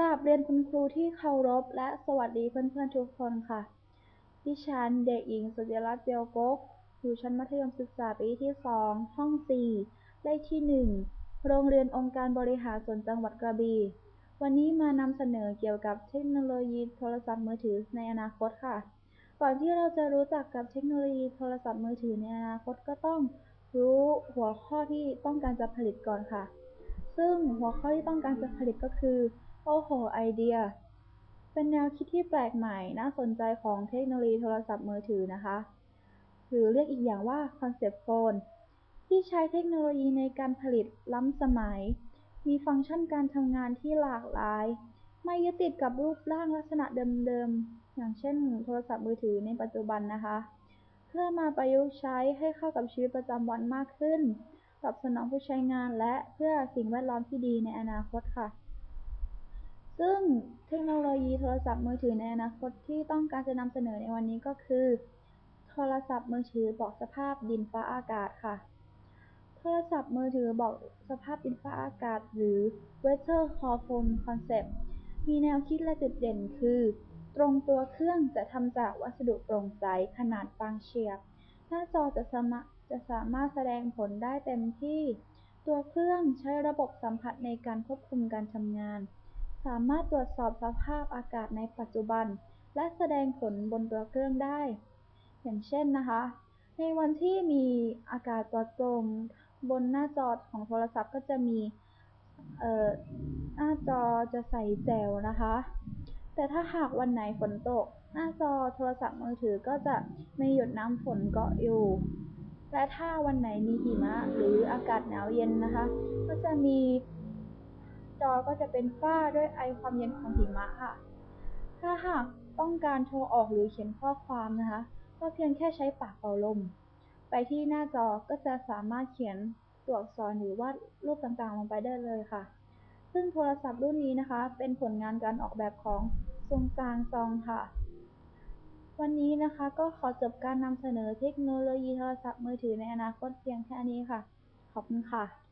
ราบเรียนคุณครูที่เคารพและสวัสดีเพื่อนๆทุกคนค่ะ ดิฉันเด็กหญิงสุจิรัตน์เปียวกกอยู่ชั้นมัธยมศึกษาปีที่ 2 ห้อง 4 เลขที่ 1 โรงเรียนองค์การบริหารส่วนจังหวัดกระบี่ วันนี้มานำเสนอเกี่ยวกับเทคโนโลยีโทรศัพท์มือถือในอนาคตค่ะ ก่อนที่เราจะรู้จักกับเทคโนโลยีโทรศัพท์มือถือในอนาคตก็ต้องรู้หัวข้อที่ต้องการจะผลิตก่อนค่ะ ซึ่งหัวข้อที่ต้องการจะผลิตก็คือ โอ้โห ไอเดีย เป็นแนวคิดที่แปลกใหม่น่าสนใจของเทคโนโลยีโทรศัพท์มือถือนะคะ หรือเรียกอีกอย่างว่าคอนเซปต์โฟน ที่ใช้เทคโนโลยีในการผลิตล้ำสมัย มีฟังก์ชันการทำงานที่หลากหลาย ไม่ยึดติดกับรูปร่างลักษณะเดิมๆ อย่างเช่นโทรศัพท์มือถือในปัจจุบันนะคะ เพื่อมาประยุกต์ใช้ให้เข้ากับชีวิตประจำวันมากขึ้น ตอบสนองผู้ใช้งานและเพื่อสิ่งแวดล้อมที่ดีในอนาคตค่ะ ซึ่งเทคโนโลยีโทรศัพท์มือถือในอนาคตที่ต้องการจะนำเสนอในวันนี้ก็คือ โทรศัพท์มือถือบอกสภาพดินฟ้าอากาศค่ะ โทรศัพท์มือถือบอกสภาพดินฟ้าอากาศ หรือ Weather Call Phone Concept มีแนวคิดและจุดเด่นคือ ตรงตัวเครื่องจะทำจากวัสดุโปร่งใสขนาดบางเฉียบ หน้าจอจะสามารถจะสามารถแสดงผลได้เต็มที่ ตัวเครื่องใช้ระบบสัมผัสในการควบคุมการทำงาน สามารถตรวจสอบสภาพอากาศในปัจจุบัน และแสดงผลบนตัวเครื่องได้ อย่างเช่นนะคะ ในวันที่มีอากาศปลอดโปร่งบนหน้าจอของโทรศัพท์ก็จะมีหน้าจอจะใสแจ๋วนะคะ แต่ถ้าหากวันไหนฝนตก หน้าจอโทรศัพท์มือถือก็จะมีหยดน้ำฝนเกาะอยู่ และถ้าวันไหนมีหิมะหรืออากาศหนาวเย็นนะคะ ก็จะมี จอก็จะเป็นฝ้าด้วยไอความเย็นของหิมะค่ะ ถ้าหากต้องการโทรออกหรือเขียนข้อความนะคะ ก็เพียงแค่ใช้ปากเป่าลม ไปที่หน้าจอก็จะสามารถเขียนตัวอักษรหรือวาดรูปต่างๆ ลงไปได้เลยค่ะ ซึ่งโทรศัพท์รุ่นนี้นะคะ เป็นผลงานการออกแบบของซงซางซองค่ะ วันนี้นะคะก็ขอจบการนำเสนอเทคโนโลยีโทรศัพท์มือถือในอนาคตเพียงแค่นี้ค่ะ ขอบคุณค่ะ